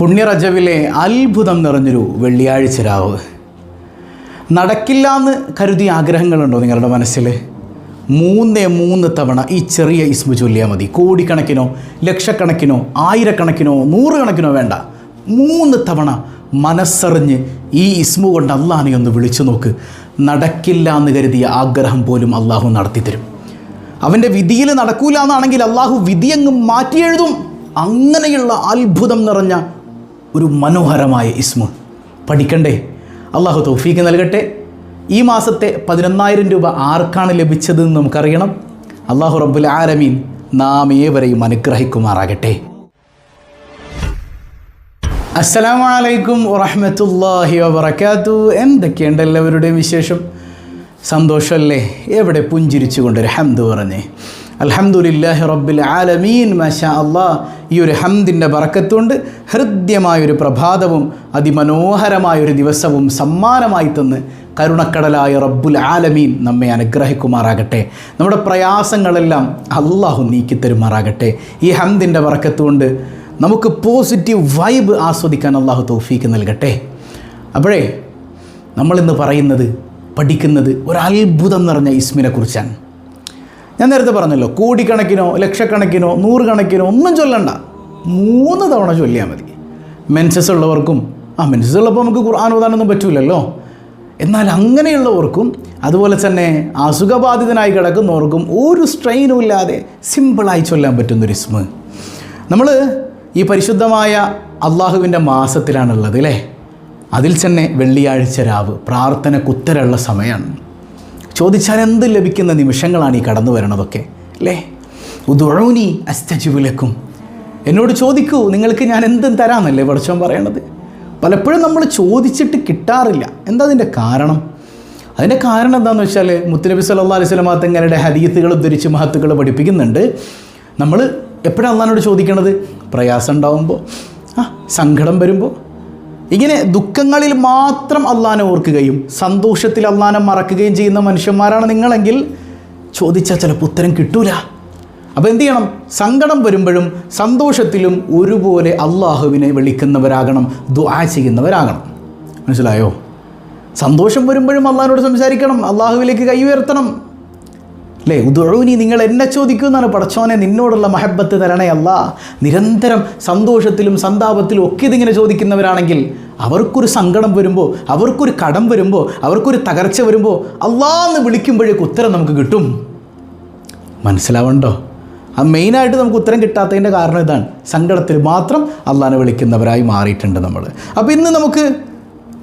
പുണ്യറജവിലെ അത്ഭുതം നിറഞ്ഞൊരു വെള്ളിയാഴ്ച രാവ്. നടക്കില്ല എന്ന് കരുതിയ ആഗ്രഹങ്ങളുണ്ടോ നിങ്ങളുടെ മനസ്സിൽ? മൂന്നേ മൂന്ന് തവണ ഈ ചെറിയ ഇസ്മു ചൊല്ലിയാൽ മതി. കോടിക്കണക്കിനോ ലക്ഷക്കണക്കിനോ ആയിരക്കണക്കിനോ നൂറുകണക്കിനോ വേണ്ട. മൂന്ന് തവണ മനസ്സറിഞ്ഞ് ഈ ഇസ്മു കൊണ്ട് അള്ളാഹനെ ഒന്ന് വിളിച്ചു നോക്ക്. നടക്കില്ല എന്ന് കരുതിയ ആഗ്രഹം പോലും അള്ളാഹു നടത്തിത്തരും. അവന്റെ വിധിയിൽ നടക്കൂല എന്നാണെങ്കിൽ അള്ളാഹു വിധിയങ്ങ് മാറ്റിയെഴുതും. അങ്ങനെയുള്ള അത്ഭുതം നിറഞ്ഞ ഒരു മനോഹരമായ ഇസ്മു. പഠിക്കണ്ടേ? അള്ളാഹു തൗഫീക്ക് നൽകട്ടെ. ഈ മാസത്തെ പതിനൊന്നായിരം രൂപ ആർക്കാണ് ലഭിച്ചതെന്ന് നമുക്കറിയണം. അള്ളാഹു റബ്ബുൽ ആരമീൻ നാം ഏവരെയും അനുഗ്രഹിക്കുമാറാകട്ടെ. അസ്സലാമു അലൈക്കും വറഹ്മത്തുള്ളാഹി വബറകാതു എന്തൊക്കെയുണ്ട് എല്ലാവരുടെയും വിശേഷം? സന്തോഷമല്ലേ? എവിടെ പുഞ്ചിരിച്ചുകൊണ്ടൊരു ഹംദ് പറഞ്ഞേ. അൽഹംദുലില്ലാഹി റബ്ബിൽ ആലമീൻ മഷാ അള്ളാ ഈ ഒരു ഹംദിന്റെ ബറക്കത്തുകൊണ്ട് ഹൃദ്യമായൊരു പ്രഭാതവും അതിമനോഹരമായൊരു ദിവസവും സമ്മാനമായി തന്ന് കരുണക്കടലായ റബ്ബുൽ ആലമീൻ നമ്മെ അനുഗ്രഹിക്കുമാറാകട്ടെ. നമ്മുടെ പ്രയാസങ്ങളെല്ലാം അള്ളാഹു നീക്കിത്തരുമാറാകട്ടെ ഈ ഹംദിന്റെ പറക്കത്തുകൊണ്ട് നമുക്ക് പോസിറ്റീവ് വൈബ് ആസ്വദിക്കാൻ അള്ളാഹു തൗഫീക്ക് നൽകട്ടെ. അപ്പോഴേ നമ്മളിന്ന് പറയുന്നത് പഠിക്കുന്നത് ഒരു അത്ഭുതം നിറഞ്ഞ ഇസ്മിനെ കുറിച്ചാണ്. ഞാൻ നേരത്തെ പറഞ്ഞല്ലോ കോടിക്കണക്കിനോ ലക്ഷക്കണക്കിനോ നൂറുകണക്കിനോ ഒന്നും ചൊല്ലണ്ട. മൂന്ന് തവണ ചൊല്ലിയാൽ മതി. മെൻസസ് ഉള്ളവർക്കും ആ മെൻസസ് ഉള്ളപ്പോൾ നമുക്ക് ഖുർആൻ ഓതാനൊന്നും പറ്റൂലല്ലോ. എന്നാൽ അങ്ങനെയുള്ളവർക്കും അതുപോലെ തന്നെ അസുഖബാധിതനായി കിടക്കുന്നവർക്കും ഒരു സ്ട്രെയിനും ഇല്ലാതെ സിമ്പിളായി ചൊല്ലാൻ പറ്റുന്ന ഒരു ഇസ്മ് നമ്മൾ ഈ പരിശുദ്ധമായ അള്ളാഹുവിന്റെ മാസത്തിലാണുള്ളത് അല്ലേ? അതിൽ തന്നെ വെള്ളിയാഴ്ച രാവ് പ്രാർത്ഥന കുത്തരുള്ള സമയമാണ്. ചോദിച്ചാൽ എന്ത് ലഭിക്കുന്ന നിമിഷങ്ങളാണ് ഈ കടന്നു വരണതൊക്കെ അല്ലേ? ഉദുഴൂനി അസ്തജുവിലക്കും എന്നോട് ചോദിക്കൂ നിങ്ങൾക്ക് ഞാൻ എന്തും തരാമെന്നല്ലേ പഠിച്ചോൻ പറയണത്? പലപ്പോഴും നമ്മൾ ചോദിച്ചിട്ട് കിട്ടാറില്ല. എന്താ അതിന്റെ കാരണം? അതിന്റെ കാരണം എന്താണെന്ന് വെച്ചാൽ മുത്തുനബി സല്ലാ അലൈഹി സ്വലമാ തങ്ങളുടെ ഹദീത്തുകൾ ഉദ്ധരിച്ച് മഹത്തുക്കൾ പഠിപ്പിക്കുന്നുണ്ട്. നമ്മൾ എപ്പോഴാണ് അള്ളഹാനോട് ചോദിക്കണത്? പ്രയാസം ഉണ്ടാവുമ്പോൾ ആ സങ്കടം വരുമ്പോൾ. ഇങ്ങനെ ദുഃഖങ്ങളിൽ മാത്രം അള്ളാനെ ഓർക്കുകയും സന്തോഷത്തിൽ അള്ളാനെ മറക്കുകയും ചെയ്യുന്ന മനുഷ്യന്മാരാണ് നിങ്ങളെങ്കിൽ ചോദിച്ചാൽ ചിലപ്പോൾ ഉത്തരം കിട്ടൂല. അപ്പോൾ എന്ത് ചെയ്യണം? സങ്കടം വരുമ്പോഴും സന്തോഷത്തിലും ഒരുപോലെ അള്ളാഹുവിനെ വിളിക്കുന്നവരാകണം ദുആ ചെയ്യുന്നവരാകണം. മനസ്സിലായോ? സന്തോഷം വരുമ്പോഴും അള്ളാഹിനോട് സംസാരിക്കണം അള്ളാഹുവിലേക്ക് കൈ ഉയർത്തണം. അല്ലേ ഉദൂനി നിങ്ങൾ എന്നെ ചോദിക്കുന്നതാണ് പടച്ചോനെ നിന്നോടുള്ള മഹബത്ത് തരണേ അല്ല. നിരന്തരം സന്തോഷത്തിലും സന്താപത്തിലും ഒക്കെ ഇതിങ്ങനെ ചോദിക്കുന്നവരാണെങ്കിൽ അവർക്കൊരു സങ്കടം വരുമ്പോൾ അവർക്കൊരു കടം വരുമ്പോൾ അവർക്കൊരു തകർച്ച വരുമ്പോൾ അള്ളാന്ന് വിളിക്കുമ്പോഴേക്ക് ഉത്തരം നമുക്ക് കിട്ടും. മനസ്സിലാവണ്ടോ? ആ മെയിനായിട്ട് നമുക്ക് ഉത്തരം കിട്ടാത്തതിന്റെ കാരണം ഇതാണ്. സങ്കടത്തിൽ മാത്രം അള്ളാഹിനെ വിളിക്കുന്നവരായി മാറിയിട്ടുണ്ട് നമ്മൾ അപ്പോൾ ഇന്ന് നമുക്ക്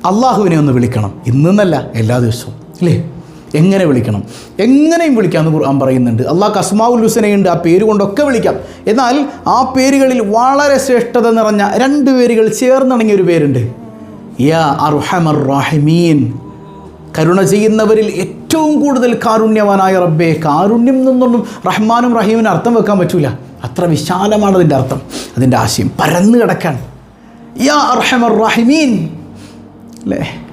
അള്ളാഹുവിനെ ഒന്ന് വിളിക്കണം. ഇന്നെന്നല്ല എല്ലാ ദിവസവും. അല്ലേ എങ്ങനെ വിളിക്കണം? എങ്ങനെയും വിളിക്കാമെന്ന് ഖുർആൻ പറയുന്നുണ്ട്. അള്ളാഹ് അസ്മാഉൽ ഹുസനയുണ്ട് ആ പേര് കൊണ്ടൊക്കെ വിളിക്കാം. എന്നാൽ ആ പേരുകളിൽ വളരെ ശ്രേഷ്ഠത നിറഞ്ഞ രണ്ട് പേരുകൾ ചേർന്നിണങ്ങിയ ഒരു പേരുണ്ട്. യാ അർഹമർ കരുണ ചെയ്യുന്നവരിൽ ഏറ്റവും കൂടുതൽ കാരുണ്യവാനായ റബ്ബേ കാരുണ്യം എന്നൊന്നും റഹ്മാനും റഹീമിനും അർത്ഥം വെക്കാൻ പറ്റൂല. അത്ര വിശാലമാണ് അതിന്റെ അർത്ഥം. അതിന്റെ ആശയം പരന്നു കിടക്കാൻ യാ അർഹമർ റാഹിമീൻ. അല്ലേ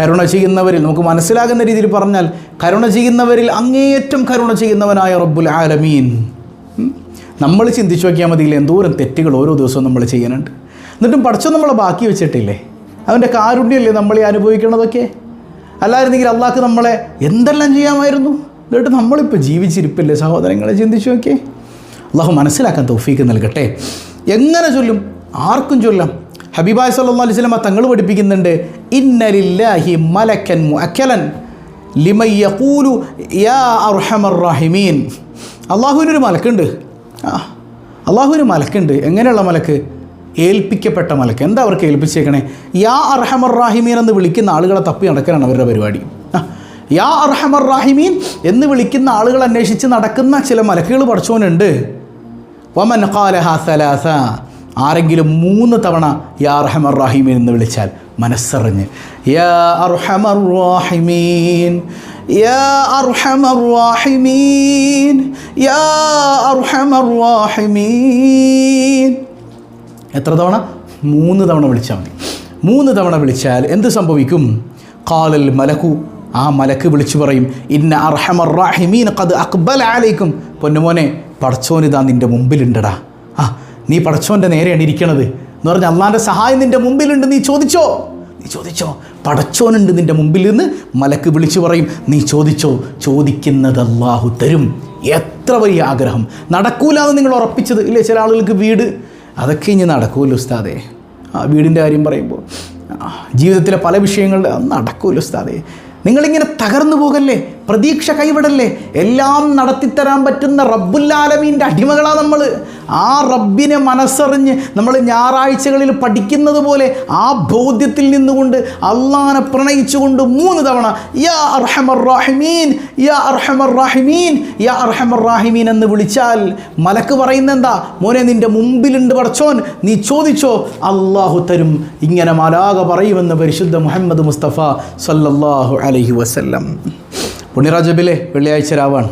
കരുണ ചെയ്യുന്നവരിൽ നമുക്ക് മനസ്സിലാകുന്ന രീതിയിൽ പറഞ്ഞാൽ കരുണ ചെയ്യുന്നവരിൽ അങ്ങേയറ്റം കരുണ ചെയ്യുന്നവനായ റബ്ബുൽ ആലമീൻ. നമ്മൾ ചിന്തിച്ചു നോക്കിയാൽ മതിയില്ല എന്തോരം തെറ്റുകൾ ഓരോ ദിവസവും നമ്മൾ ചെയ്യാനുണ്ട് എന്നിട്ടും പഠിച്ചോ നമ്മളെ ബാക്കി വെച്ചിട്ടില്ലേ? അവന്റെ കാരുണ്യല്ലേ നമ്മൾ ഈ അനുഭവിക്കണതൊക്കെ? അല്ലായിരുന്നെങ്കിൽ അള്ളാഹ്ക്ക് നമ്മളെ എന്തെല്ലാം ചെയ്യാമായിരുന്നു? എന്നിട്ട് നമ്മളിപ്പോൾ ജീവിച്ചിരിപ്പില്ലേ സഹോദരങ്ങളെ ചിന്തിച്ചു നോക്കിയേ? അള്ളാഹു മനസ്സിലാക്കാൻ തൗഫീക്ക് നൽകട്ടെ. എങ്ങനെ ചൊല്ലും? ആർക്കും ചൊല്ലാം. ഹബീബായ് സല്ലാ അലൈഹി സ്വലമ തങ്ങൾ പഠിപ്പിക്കുന്നുണ്ട് ഇന്നലില്ലാഹി മലക്കൻ മുഅക്കലൻ ലിമയ്യൂലു യാ അർഹമർ അള്ളാഹുവിനൊരു മലക്കുണ്ട്. ആ അള്ളാഹുവിന് മലക്കുണ്ട്. എങ്ങനെയുള്ള മലക്ക്? ഏൽപ്പിക്കപ്പെട്ട മലക്ക്. എന്താ അവർക്ക് ഏൽപ്പിച്ചേക്കണേ? യാ അർഹമർ റാഹിമീൻ എന്ന് വിളിക്കുന്ന ആളുകളെ തപ്പി നടക്കാനാണ് അവരുടെ പരിപാടി. യാ അർഹമർ റാഹിമീൻ എന്ന് വിളിക്കുന്ന ആളുകൾ അന്വേഷിച്ച് നടക്കുന്ന ചില മലക്കുകൾ പഠിച്ചോനുണ്ട് വമൻ ഖാലഹ സലാസ. ആരെങ്കിലും മൂന്ന് തവണ യാ അർഹമർ റാഹിമീൻ എന്ന് വിളിച്ചാൽ മനസ്സറിഞ്ഞ്. യാ അർഹമർ റാഹിമീൻ യാ അർഹമർ റാഹിമീൻ യാ അർഹമർ റാഹിമീൻ. എത്ര തവണ? മൂന്ന് തവണ വിളിച്ചാൽ മതി. മൂന്ന് തവണ വിളിച്ചാൽ എന്ത് സംഭവിക്കും? കാലൽ മലക്കു ആ മലക്ക് വിളിച്ചു പറയും ഇന്ന അർഹമർ റാഹിമീൻ കത് അക്ബൽ ആലേക്കും പൊന്നുമോനെ പടച്ചോനിതാ നിന്റെ മുമ്പിലുണ്ടടാ. നീ പടച്ചോന്റെ നേരെയാണ് ഇരിക്കണത് എന്ന് പറഞ്ഞ് അള്ളാന്റെ സഹായം നിന്റെ മുമ്പിലുണ്ട്. നീ ചോദിച്ചോ? നീ ചോദിച്ചോ? പടച്ചോനുണ്ട് നിന്റെ മുമ്പിൽ നിന്ന് മലക്ക് വിളിച്ചു പറയും. നീ ചോദിച്ചോ? ചോദിക്കുന്നത് അള്ളാഹു തരും. എത്ര വലിയ ആഗ്രഹം. നടക്കൂലാന്ന് നിങ്ങൾ ഉറപ്പിച്ചത്. ഇല്ലേ ചില ആളുകൾക്ക് വീട്? അതൊക്കെ ഇനി നടക്കൂല്ലോ ഉസ്താദേ. ആ വീടിന്റെ കാര്യം പറയുമ്പോൾ ജീവിതത്തിലെ പല വിഷയങ്ങളുടെ നടക്കൂല്ലോ ഉസ്താദേ. നിങ്ങളിങ്ങനെ തകർന്നു പോകല്ലേ? പ്രതീക്ഷ കൈവിടല്ലേ? എല്ലാം നടത്തിത്തരാൻ പറ്റുന്ന റബ്ബുല്ലാലമീന്റെ അടിമകളാണ് നമ്മൾ ആ റബ്ബിനെ മനസ്സറിഞ്ഞ് നമ്മൾ ഞായറാഴ്ചകളിൽ പഠിക്കുന്നത് പോലെ ആ ബോധ്യത്തിൽ നിന്നുകൊണ്ട് അള്ളാനെ പ്രണയിച്ചുകൊണ്ട് മൂന്ന് തവണ യാ അർഹമർ റാഹിമീൻ യാ അർഹമർ റാഹിമീൻ യാ അർഹമർ റാഹിമീൻ എന്ന് വിളിച്ചാൽ മലക്ക് പറയുന്ന എന്താ? മോനെ നിന്റെ മുമ്പിലുണ്ട് പടച്ചോൻ നീ ചോദിച്ചോ? അള്ളാഹു തരും. ഇങ്ങനെ മലാക പറയുമെന്ന് പരിശുദ്ധ മുഹമ്മദ് മുസ്തഫ സല്ലല്ലാഹു അലൈഹി വസല്ലം. പുണ്യറാജബിലെ വെള്ളിയാഴ്ച രാവാണ്.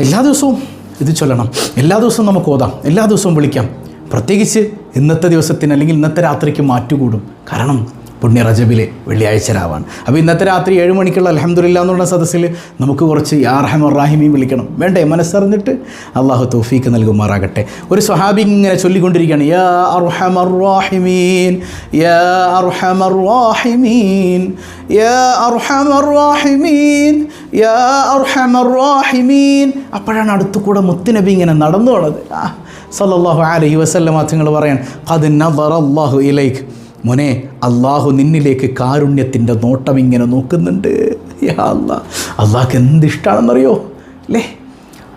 എല്ലാ ദിവസവും ഇത് ചൊല്ലണം. എല്ലാ ദിവസവും നമുക്ക് ഓതാം. എല്ലാ ദിവസവും വിളിക്കാം. പ്രത്യേകിച്ച് ഇന്നത്തെ ദിവസത്തിന് അല്ലെങ്കിൽ ഇന്നത്തെ രാത്രിക്ക് മാറ്റുകൂടും. കാരണം പുണ്യ റജബിലെ വെള്ളിയാഴ്ച രാവാണ്. അപ്പോൾ ഇന്നത്തെ രാത്രി ഏഴ് മണിക്കുള്ള അലഹമുല്ല എന്നുള്ള സദസ്സിൽ നമുക്ക് കുറച്ച് യാ റാഹിമിയും റാഹിമീൻ വിളിക്കണം. വേണ്ടേ? മനസ്സറിഞ്ഞിട്ട് അള്ളാഹു തൗഫീക്ക് നൽകുമാറാകട്ടെ. ഒരു സ്വഹാബി ഇങ്ങനെ ചൊല്ലിക്കൊണ്ടിരിക്കുകയാണ്. യാ അർഹമർ റാഹിമീൻ യാ അർഹമർ റാഹിമീൻ യാ അർഹമർ റാഹിമീൻ യാ അർഹമർ റാഹിമീൻ. അപ്പോഴാണ് അടുത്തുകൂടെ മുത്തുനബി ഇങ്ങനെ നടന്നു പോണത്. സല്ലല്ലാഹു അലൈഹി വസല്ലമ തങ്ങൾ പറയാൻ ഖദ് നദറല്ലാഹു ഇലൈക്. മോനെ അള്ളാഹു നിന്നിലേക്ക് കാരുണ്യത്തിന്റെ നോട്ടം ഇങ്ങനെ നോക്കുന്നുണ്ട്. അല്ലാ. അള്ളാഹ്ക്ക് എന്ത് ഇഷ്ടമാണെന്നറിയോ അല്ലേ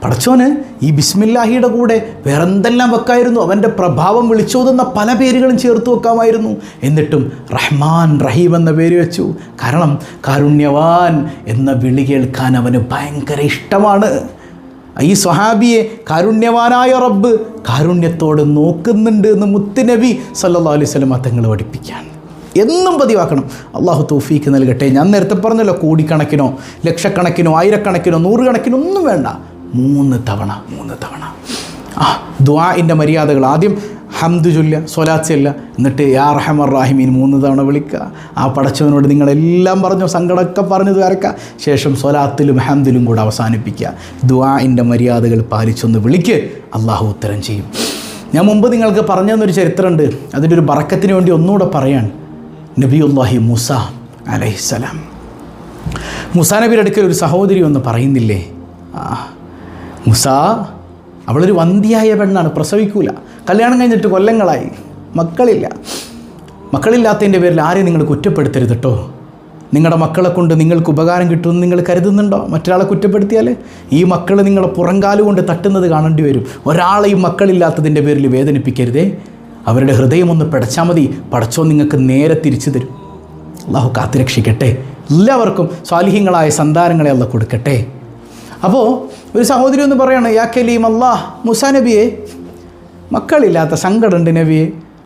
പടച്ചോന് ഈ ബിസ്മില്ലാഹിയുടെ കൂടെ വേറെന്തെല്ലാം വെക്കായിരുന്നു? അവന്റെ പ്രഭാവം വിളിച്ചോതുന്ന പല പേരുകളും ചേർത്ത് വെക്കാമായിരുന്നു. എന്നിട്ടും റഹ്മാൻ റഹീം എന്ന പേര് വെച്ചു. കാരണം കാരുണ്യവാൻ എന്ന വിളി കേൾക്കാൻ അവന് ഭയങ്കര ഇഷ്ടമാണ്. ഈ സ്വഹാബിയെ കാരുണ്യവാനായ റബ്ബ് കാരുണ്യത്തോട് നോക്കുന്നുണ്ട് എന്ന് മുത്തുനബി സല്ലാ അലൈഹി വസല്ലം തങ്ങൾ പഠിപ്പിക്കുകയാണ് എന്നും പതിവാക്കണം. അള്ളാഹു തൗഫീക്ക് നൽകട്ടെ. ഞാൻ നേരത്തെ പറഞ്ഞല്ലോ കോടിക്കണക്കിനോ ലക്ഷക്കണക്കിനോ ആയിരക്കണക്കിനോ നൂറുകണക്കിനോ ഒന്നും വേണ്ട. മൂന്ന് തവണ മൂന്ന് തവണ. ആ ദ്വാഇന്റെ മര്യാദകൾ ആദ്യം ഹംദു ചൊല്ല സ്വലാത്ത് ചെല്ല എന്നിട്ട് യാ റഹമർ റാഹിമീൻ മൂന്ന് തവണ വിളിക്കുക. ആ പടച്ചവനോട് നിങ്ങളെല്ലാം പറഞ്ഞു സങ്കടമൊക്കെ പറഞ്ഞു തീർക്കുക ശേഷം സ്വലാത്തിലും ഹംദിലും കൂടെ അവസാനിപ്പിക്കുക. ദ്വാഇന്റെ മര്യാദകൾ പാലിച്ചൊന്ന് വിളിക്ക്. അള്ളാഹു ഉത്തരം ചെയ്യും. ഞാൻ മുമ്പ് നിങ്ങൾക്ക് പറഞ്ഞു തന്നൊരു ചരിത്രമുണ്ട്. അതിന്റെ ഒരു ബറക്കത്തിന് വേണ്ടി ഒന്നുകൂടെ പറയാൻ നബിയുല്ലാഹി മുസ അലൈഹിസ്സലാം മുസാ നബിയുടെ അടുക്കൽ ഒരു സഹോദരി ഒന്ന് പറയുന്നില്ലേ? മുസ അവളൊരു വന്ധ്യായ പെണ്ണാണ് പ്രസവിക്കൂല. കല്യാണം കഴിഞ്ഞിട്ട് കൊല്ലങ്ങളായി. മക്കളില്ല. മക്കളില്ലാത്തതിന്റെ പേരിൽ ആരെയും നിങ്ങൾ കുറ്റപ്പെടുത്തരുത് കേട്ടോ നിങ്ങളുടെ മക്കളെ കൊണ്ട് നിങ്ങൾക്ക് ഉപകാരം കിട്ടുമെന്ന് നിങ്ങൾ കരുതുന്നുണ്ടോ? മറ്റൊരാളെ കുറ്റപ്പെടുത്തിയാൽ ഈ മക്കൾ നിങ്ങളെ പുറങ്കാലു കൊണ്ട് തട്ടുന്നത് കാണേണ്ടി വരും. ഒരാളെയും മക്കളില്ലാത്തതിന്റെ പേരിൽ വേദനിപ്പിക്കരുതേ. അവരുടെ ഹൃദയം ഒന്ന് പിടച്ചാൽ മതി. പടച്ചോ നിങ്ങൾക്ക് നേരെ തിരിച്ചു തരും. അള്ളാഹു കാത്തുരക്ഷിക്കട്ടെ. എല്ലാവർക്കും സ്വാലിഹ്യങ്ങളായ സന്താനങ്ങളെ അല്ല കൊടുക്കട്ടെ. അപ്പോൾ ഒരു സഹോദരി ഒന്ന് പറയാണ് യാ കലീം അള്ളാഹ് മുസാ നബിയെ മക്കളില്ലാത്ത സങ്കടമുണ്ട് നബിയെ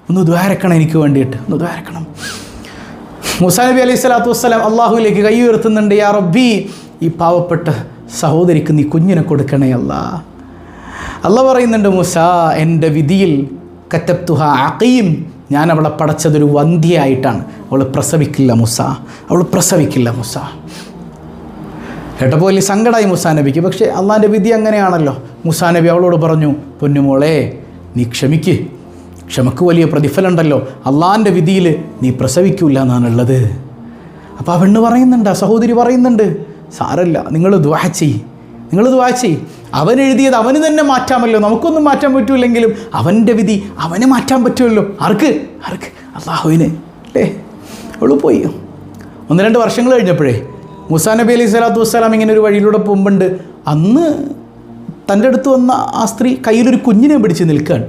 ഒന്ന് ദ്വാരക്കണം എനിക്ക് വേണ്ടിയിട്ട് ഒന്ന് ദ്വാരക്കണം. മുസാ നബി അലൈഹി സ്വലാത്തു വസ്സലാം അള്ളാഹുവിലേക്ക് കൈ ഉയർത്തുന്നുണ്ട് യാ റബ്ബി ഈ പാവപ്പെട്ട സഹോദരിക്ക് നീ കുഞ്ഞിനെ കൊടുക്കണേ അല്ല. അല്ല പറയുന്നുണ്ട് മുസ എന്റെ വിധിയിൽ കറ്റപ്തുഹ അക്കയും ഞാൻ അവളെ പടച്ചതൊരു വന്ധ്യയായിട്ടാണ്. അവൾ പ്രസവിക്കില്ല മുസ അവൾ പ്രസവിക്കില്ല മുസ. കേട്ടപ്പോൾ വലിയ സങ്കടമായി മുസാ നബിക്ക് പക്ഷേ അള്ളാന്റെ വിധി അങ്ങനെയാണല്ലോ. മുസാ നബി അവളോട് പറഞ്ഞു പൊന്നുമോളെ നീ ക്ഷമിക്ക്. ക്ഷമക്ക് വലിയ പ്രതിഫലമുണ്ടല്ലോ. അള്ളാന്റെ വിധിയിൽ നീ പ്രസവിക്കൂല എന്നാണുള്ളത്. അപ്പോൾ ആ പെണ്ണ് പറയുന്നുണ്ട് ആ സഹോദരി പറയുന്നുണ്ട് സാരല്ല നിങ്ങൾ ദ്വാ നിങ്ങൾ ദ്വാ അവൻ എഴുതിയത് അവന് തന്നെ മാറ്റാമല്ലോ. നമുക്കൊന്നും മാറ്റാൻ പറ്റൂലെങ്കിലും അവന്റെ വിധി അവന് മാറ്റാൻ പറ്റുമല്ലോ. ആർക്ക്? ആർക്ക്? അള്ളാഹുവിന്. അല്ലേ? അവൾ പോയി. ഒന്ന് രണ്ട് വർഷങ്ങൾ കഴിഞ്ഞപ്പോഴേ മുസാ നബി അലൈഹി സ്വലാത്തു വസ്സലാം ഇങ്ങനെ ഒരു വഴിയിലൂടെ പോകുമ്പോണ്ട്. അന്ന് തന്റെ അടുത്ത് വന്ന ആ സ്ത്രീ കയ്യിലൊരു കുഞ്ഞിനെ പിടിച്ച് നിൽക്കുകയാണ്.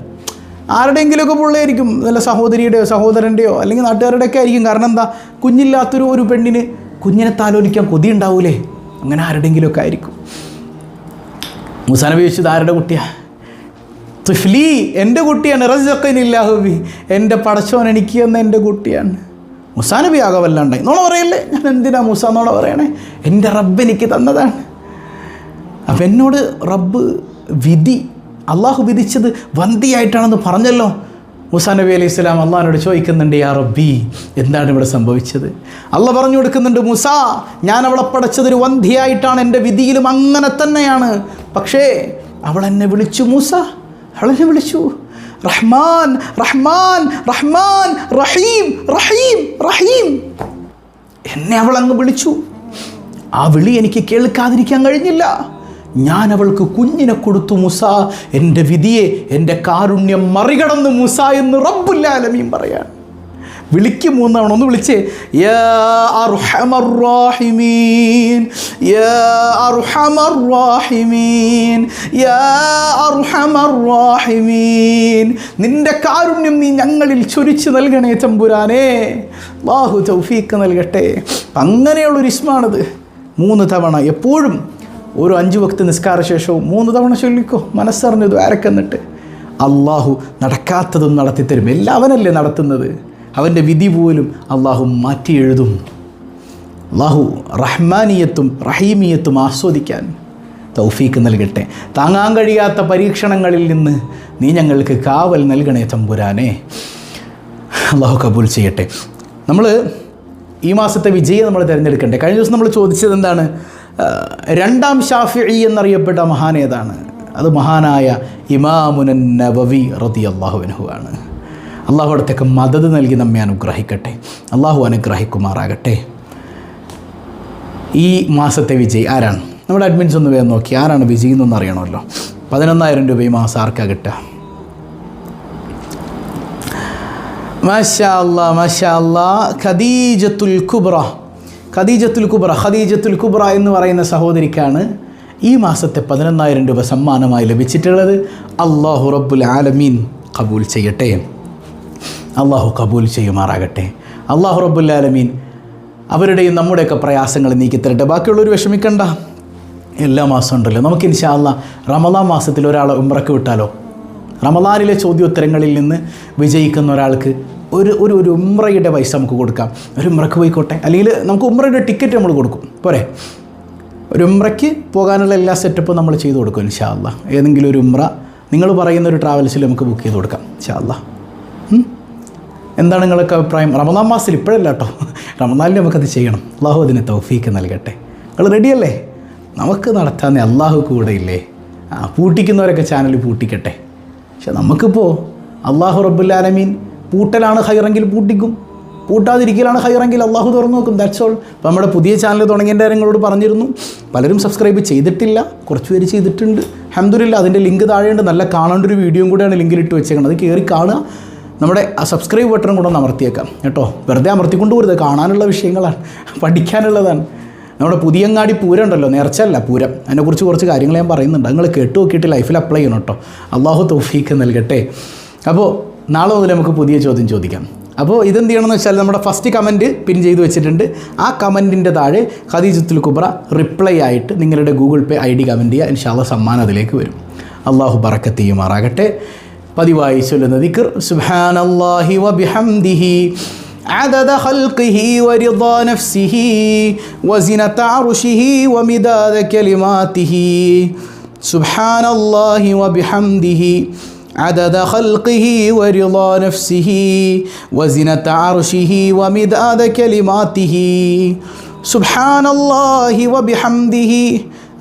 ആരുടെയെങ്കിലുമൊക്കെ പുള്ളിയായിരിക്കും നല്ല സഹോദരിയുടെയോ സഹോദരന്റെയോ അല്ലെങ്കിൽ നാട്ടുകാരുടെയൊക്കെ ആയിരിക്കും. കാരണം എന്താ? കുഞ്ഞില്ലാത്തൊരു ഒരു പെണ്ണിന് കുഞ്ഞിനെ താലോലിക്കാൻ കൊതി ഉണ്ടാവൂലേ? അങ്ങനെ ആരുടെയെങ്കിലുമൊക്കെ ആയിരിക്കും. മുസാനബി ചോദിച്ചത് ആരുടെ കുട്ടിയാ? തുഫ്ലി എന്റെ കുട്ടിയാണ്. റസഖനില്ലാഹുബി എന്റെ പടച്ചോൻ എനിക്ക് എന്ന എന്റെ കുട്ടിയാണ്. മുസാനബി ആകെ വല്ലാണ്ടായി നോണ പറയല്ലേ? ഞാൻ എന്തിനാ മുസ നോണ പറയണേ? എന്റെ റബ്ബ് എനിക്ക് തന്നതാണ്. അപ്പം എന്നോട് റബ്ബ് വിധി അള്ളാഹു വിധിച്ചത് വന്തിയായിട്ടാണെന്ന് പറഞ്ഞല്ലോ. മുസാ നബി അലൈഹി സ്വലാം അള്ളാഹിനോട് ചോദിക്കുന്നുണ്ട് യാ റബ്ബി എന്താണ് ഇവിടെ സംഭവിച്ചത്? അള്ള പറഞ്ഞു കൊടുക്കുന്നുണ്ട് മുസ ഞാൻ അവളെ പടച്ചതൊരു വന്ധിയായിട്ടാണ് എന്റെ വിധിയിലും അങ്ങനെ തന്നെയാണ്. പക്ഷേ അവളെന്നെ വിളിച്ചു മൂസ അവളെന്നെ വിളിച്ചു. റഹ്മാൻ റഹ്മാൻ റഹ്മാൻ റഹീം റഹീം റഹീം. എന്നെ അവൾ അങ്ങ് വിളിച്ചു. ആ വിളി എനിക്ക് കേൾക്കാതിരിക്കാൻ കഴിഞ്ഞില്ല. ഞാൻ അവൾക്ക് കുഞ്ഞിനെ കൊടുത്തു മുസ. എന്റെ വിധിയെ എന്റെ കാരുണ്യം മറികടന്നു മുസ എന്ന് റബ്ബുല്ലാലമീം പറയാൻ. വിളിക്ക് മൂന്നവണ. ഒന്ന് വിളിച്ച്. നിന്റെ കാരുണ്യം നീ ഞങ്ങളിൽ ചൊരിച്ചു നൽകണേ തമ്പുരാനേ. ബാഹു തൗഫീക്ക് നൽകട്ടെ. അങ്ങനെയുള്ളൊരു ഇസ്മാണത് മൂന്ന് തവണ. എപ്പോഴും ഓരോ അഞ്ച് വക്ത് നിസ്കാര ശേഷവും മൂന്ന് തവണ ചൊല്ലിക്കോ. മനസ്സറിഞ്ഞത് ആരക്കെന്നിട്ട്. അള്ളാഹു നടക്കാത്തതും നടത്തിത്തരും. എല്ലാവനല്ലേ നടത്തുന്നത്. അവന്റെ വിധി പോലും അള്ളാഹു മാറ്റി എഴുതും. അള്ളാഹു റഹ്മാനിയത്തും റഹീമിയത്തും ആസ്വദിക്കാൻ തൗഫീക്ക് നൽകട്ടെ. താങ്ങാൻ കഴിയാത്ത പരീക്ഷണങ്ങളിൽ നിന്ന് നീ ഞങ്ങൾക്ക് കാവൽ നൽകണേ തമ്പുരാനെ. അള്ളാഹു കബൂൽ ചെയ്യട്ടെ. നമ്മൾ ഈ മാസത്തെ വിജയം നമ്മൾ തിരഞ്ഞെടുക്കണ്ടേ? കഴിഞ്ഞ ദിവസം നമ്മൾ ചോദിച്ചത് എന്താണ്? രണ്ടാം ഷാഫി എന്നറിയപ്പെട്ട മഹാൻ ഏതാണ്? അത് മഹാനായ ഇമാമുനൻ നബവി റതി അള്ളാഹുവിനുഹു ആണ്. അള്ളാഹു അടുത്തേക്ക് മദത് നൽകി നമ്മെ അനുഗ്രഹിക്കട്ടെ. അള്ളാഹു അനുഗ്രഹിക്കുമാറാകട്ടെ. ഈ മാസത്തെ വിജയ് ആരാണ്? നമ്മുടെ അഡ്മിൻസ് ഒന്ന് വേഗം നോക്കി. ആരാണ് വിജയ് അറിയണമല്ലോ. പതിനൊന്നായിരം രൂപ ഈ മാസം ആർക്കാ കിട്ടുക. മാഷാ അല്ലാ മാഷാ അല്ലാ ഖദീജത്തുൽ കുബ്ര ഖദീജത്തുൽ കുബ്ര ഖദീജത്തുൽ കുബ്ര എന്ന് പറയുന്ന സഹോദരിക്കാണ് ഈ മാസത്തെ പതിനൊന്നായിരം രൂപ സമ്മാനമായി ലഭിച്ചിട്ടുള്ളത്. അള്ളാഹു റബ്ബുൽ ആലമീൻ കബൂൽ ചെയ്യട്ടെ. അള്ളാഹു കബൂൽ ചെയ്യുമാറാകട്ടെ. അള്ളാഹു റബുല്ലാലമീൻ അവരുടെയും നമ്മുടെയൊക്കെ പ്രയാസങ്ങൾ നീക്കിത്തരട്ടെ ബാക്കിയുള്ളവർ വിഷമിക്കണ്ട. എല്ലാ മാസവും ഉണ്ടല്ലോ. നമുക്ക് ഇൻഷാ അല്ലാ മാസത്തിൽ ഒരാളെ ഉമ്രക്ക് വിട്ടാലോ? റമദാനിലെ ചോദ്യോത്തരങ്ങളിൽ നിന്ന് വിജയിക്കുന്ന ഒരാൾക്ക് ഒരു ഒരു ഒരു ഉമ്രയുടെ പൈസ നമുക്ക് കൊടുക്കാം. ഒരു ഉമ്രക്ക് പോയിക്കോട്ടെ. അല്ലെങ്കിൽ നമുക്ക് ഉമ്രയുടെ ടിക്കറ്റ് നമ്മൾ കൊടുക്കും. പോരെ? ഒരു ഉമ്രയ്ക്ക് പോകാനുള്ള എല്ലാ സെറ്റപ്പും നമ്മൾ ചെയ്തു കൊടുക്കും ഇൻഷാ അല്ലാ ഏതെങ്കിലും ഒരു ഉമ്ര നിങ്ങൾ പറയുന്ന ഒരു ട്രാവൽസിൽ നമുക്ക് ബുക്ക് ചെയ്ത് കൊടുക്കാം. ഇൻഷാ? എന്താണ് നിങ്ങളൊക്കെ അഭിപ്രായം? റമദാൻ മാസത്തിൽ ഇപ്പോഴല്ല കേട്ടോ. റമദാനിൽ നമുക്കത് ചെയ്യണം. അള്ളാഹു അതിന് തൗഫീക്ക് നൽകട്ടെ. നിങ്ങൾ റെഡിയല്ലേ? നമുക്ക് നടത്താൻ അള്ളാഹു കൂടെ ഇല്ലേ ആ പൂട്ടിക്കുന്നവരൊക്കെ ചാനൽ പൂട്ടിക്കട്ടെ. പക്ഷെ നമുക്കിപ്പോൾ അള്ളാഹു റബ്ബുല്ലാലമീൻ പൂട്ടലാണ് ഹൈറെങ്കിൽ പൂട്ടിക്കും. പൂട്ടാതിരിക്കലാണ് ഹൈറെങ്കിൽ അള്ളാഹു തുറന്നു നോക്കും. ദാറ്റ്സ് ഓൾ അപ്പോൾ നമ്മുടെ പുതിയ ചാനൽ തുടങ്ങിയതിന്റെ നിങ്ങളോട് പറഞ്ഞിരുന്നു. പലരും സബ്സ്ക്രൈബ് ചെയ്തിട്ടില്ല. കുറച്ച് പേര് ചെയ്തിട്ടുണ്ട്. അഹമ്മദില്ല അതിന്റെ ലിങ്ക് താഴെയുണ്ട്. നല്ല കാണേണ്ട ഒരു വീഡിയോയും കൂടെയാണ് ലിങ്കിലിട്ട് വെച്ചേക്കുന്നത് അത് കയറി കാണുക. നമ്മുടെ ആ സബ്സ്ക്രൈബ് ബട്ടണും കൂടെ ഒന്ന് അമർത്തിയേക്കാം കേട്ടോ? വെറുതെ അമർത്തിക്കൊണ്ട് പോരുത്. കാണാനുള്ള വിഷയങ്ങളാണ്. പഠിക്കാനുള്ളതാണ്. നമ്മുടെ പുതിയങ്ങാടി പൂരം ഉണ്ടല്ലോ. നേർച്ചല്ല പൂരം. അതിനെക്കുറിച്ച് കുറച്ച് കാര്യങ്ങൾ ഞാൻ പറയുന്നുണ്ട്. നിങ്ങൾ കേട്ട് നോക്കിയിട്ട് ലൈഫിൽ അപ്ലൈ ചെയ്യണം കേട്ടോ. അള്ളാഹു തൗഫീക്ക് നൽകട്ടെ. അപ്പോൾ നാളെ മുതൽ നമുക്ക് പുതിയ ചോദ്യം ചോദിക്കാം. അപ്പോൾ ഇതെന്ത് ചെയ്യണമെന്ന് വെച്ചാൽ നമ്മുടെ ഫസ്റ്റ് കമന്റ് പിൻ ചെയ്ത് വെച്ചിട്ടുണ്ട്. ആ കമന്റിന്റെ താഴെ ഖദീജത്തുൽ കുബ്ര റിപ്ലൈ ആയിട്ട് നിങ്ങളുടെ Google Pay I D comment ചെയ്യുക. ഇൻഷാല്ല സമ്മാനം അതിലേക്ക് വരും. അള്ളാഹു ബറക്കത്ത് ചെയ്യുമാറാകട്ടെ. പതിവായി ചൊല്ലുന്ന ദിക്ർ സുബ്ഹാനല്ലാഹി വബിഹംദിഹി عدد خلقه ورضا نفسه وزنة عرشه ومداد كلماته سبحان الله وبحمده عدد خلقه ورضا نفسه وزنة عرشه ومداد كلماته سبحان الله وبحمده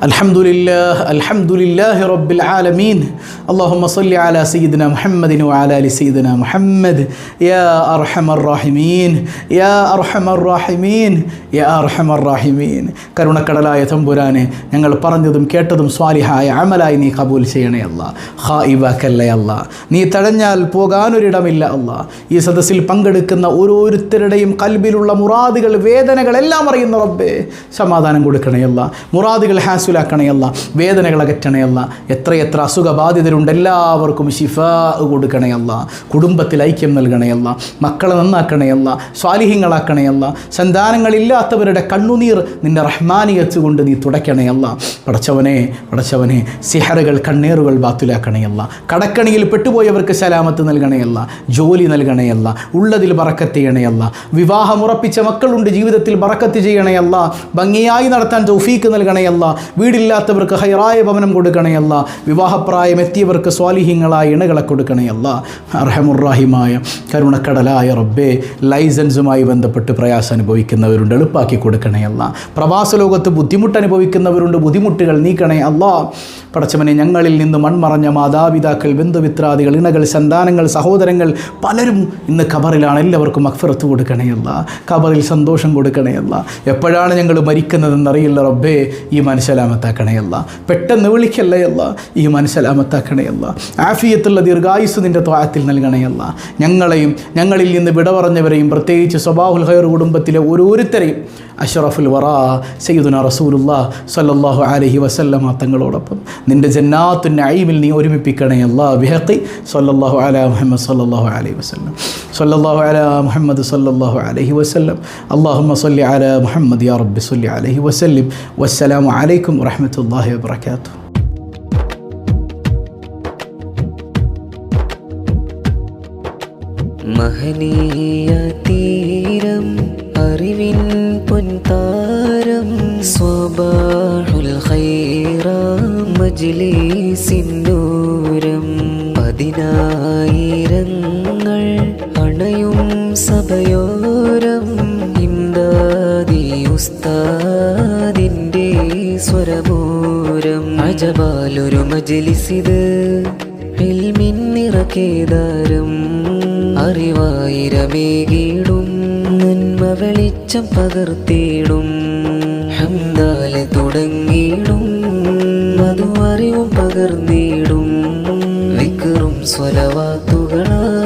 الحمد لله الحمد لله رب العالمين اللهم صل على سيدنا محمد وعلى ال سيدنا محمد يا ارحم الراحمين يا ارحم الراحمين يا ارحم الراحمين കരുണക്കടലായ തമ്പുരാനെ ഞങ്ങൾ പറഞ്ഞതും കേട്ടതും സ്വാലിഹായ അമലായി നീ കബൂൽ ചെയ്യണേ അല്ല ഹായിബാക്കല്ലേ അല്ല നീ തടഞ്ഞാൽ പോകാനൊരിടമില്ല അല്ല ഈ സദസ്സിൽ പങ്കെടുക്കുന്ന ഓരോരുത്തരുടെയും കൽബിലുള്ള മുറാദുകൾ വേദനകൾ എല്ലാം അറിയുന്ന റബ്ബേ സമാധാനം കൊടുക്കണേ അല്ല മുറാദുകൾ ഹാസുലാക്കണേ അല്ല വേദനകൾ അകറ്റണേ അല്ല എത്രയെത്ര അസുഖബാധിതരുണ്ട് എല്ലാവർക്കും ശിഫ കൊടുക്കണേ അല്ല കുടുംബത്തിൽ ഐക്യം നൽകണേ അല്ല മക്കളെ നന്നാക്കണേ സ്വാലിഹ്യങ്ങളാക്കണയല്ല സന്താനങ്ങളില്ലാത്തവരുടെ കണ്ണുനീർ നിന്റെ റഹ്മാനിയത്ത് കൊണ്ട് നീ തുടയ്ക്കണയല്ല പടച്ചവനെ പടച്ചവനെ സിഹറുകൾ കണ്ണീറുകൾ ബാത്തിലാക്കണയല്ല കടക്കണിയിൽ പെട്ടുപോയവർക്ക് സലാമത്ത് നൽകണേ അല്ല ജോലി നൽകണേ അല്ല ഉള്ളതിൽ ബറക്കത്ത് ചെയ്യണേ അല്ല വിവാഹം ഉറപ്പിച്ച മക്കളുണ്ട് ജീവിതത്തിൽ ബറക്കത്ത് ചെയ്യണേ അല്ല ഭംഗിയായി നടത്താൻ തൗഫീക്ക് നൽകണേ അല്ല വീടില്ലാത്തവർക്ക് ഹൈറായ ഭവനം കൊടുക്കണേ അല്ല. വിവാഹപ്രായം എത്തിയവർക്ക് സ്വാലിഹ്യങ്ങളായ ഇണകളെ കൊടുക്കണേ അല്ല. അർഹമുറാഹിമായ കരുണക്കടലായ റബ്ബേ ലൈസൻസുമായി ബന്ധപ്പെട്ട് പ്രയാസം അനുഭവിക്കുന്നവരുണ്ട് എളുപ്പാക്കി കൊടുക്കണേ അല്ല. പ്രവാസ ലോകത്ത് ബുദ്ധിമുട്ട് അനുഭവിക്കുന്നവരുണ്ട് ബുദ്ധിമുട്ടുകൾ നീക്കണേ അല്ല. പടച്ചവനെ ഞങ്ങളിൽ നിന്ന് മൺമറഞ്ഞ മാതാപിതാക്കൾ ബന്ധുമിത്രാദികൾ ഇണകൾ സന്താനങ്ങൾ സഹോദരങ്ങൾ പലരും ഇന്ന് ഖബറിലാണ്. എല്ലാവർക്കും അക്ഫറത്ത് കൊടുക്കണേയല്ല ഖബറിൽ സന്തോഷം കൊടുക്കണേയല്ല എപ്പോഴാണ് ഞങ്ങൾ മരിക്കുന്നതെന്നറിയില്ല റബ്ബേ. ഈ മനസ്സലാമത്താക്കണേയല്ല പെട്ടെന്ന് വിളിക്കല്ലയല്ല ഈ മനസ്സലാമത്താക്കണയല്ല ആഫിയത്തുള്ള ദീർഘായുസ് നിന്റെ ത്വാത്തിൽ നൽകണയല്ല ഞങ്ങളെയും ഞങ്ങളിൽ നിന്ന് വിട പറഞ്ഞവരെയും പ്രത്യേകിച്ച് സ്വബാഹുൽ ഹയർ കുടുംബത്തിലെ ഓരോരുത്തരെയും അഷറഫുൽ വറാ സയ്യിദുന റസൂലുള്ള സല്ലല്ലാഹു അലൈഹി വസല്ലമ തങ്ങളോടൊപ്പം. നിന്റെ ജന്നാത്തു നഈമിൽ നീ ഒരുമിപ്പിക്കണേ അല്ലാ ബിഹഖി സല്ലല്ലാഹു അലാ മുഹമ്മദ് സല്ലല്ലാഹു അലൈഹി വസല്ലം. സല്ലല്ലാഹു അലാ മുഹമ്മദ് സല്ലല്ലാഹു അലൈഹി വസല്ലം. അല്ലാഹുമ്മ സല്ലി അലാ മുഹമ്മദ് യാ റബ്ബി സല്ലി അലൈഹി വസല്ലം. വസ്സലാമു അലൈക്കും വറഹ്മത്തുള്ളാഹി വബറകാതുഹു. മഹനീയ തീരം അറിവിൻ പൊൻതാരം സ്വബാഹുൽ ഖൈറ മജ്ലിസിന്നൂരം പതിനായിരങ്ങൾ അണയും സഭയോരം ഇംദാദി ഉസ്താദിന്റെ സ്വരമൂരം അജബാലൊരു മജ്ലിസിത് ഇൽമിൻ നിറകേദാരം അറിവായിരമേകിടും വെളിച്ചം പകർത്തിയിടും. ഹംദാലെ തുടങ്ങിയിടും. മധു അറിവും പകർന്നിടും. വിക്കറും സ്വലവാത്തുകളാ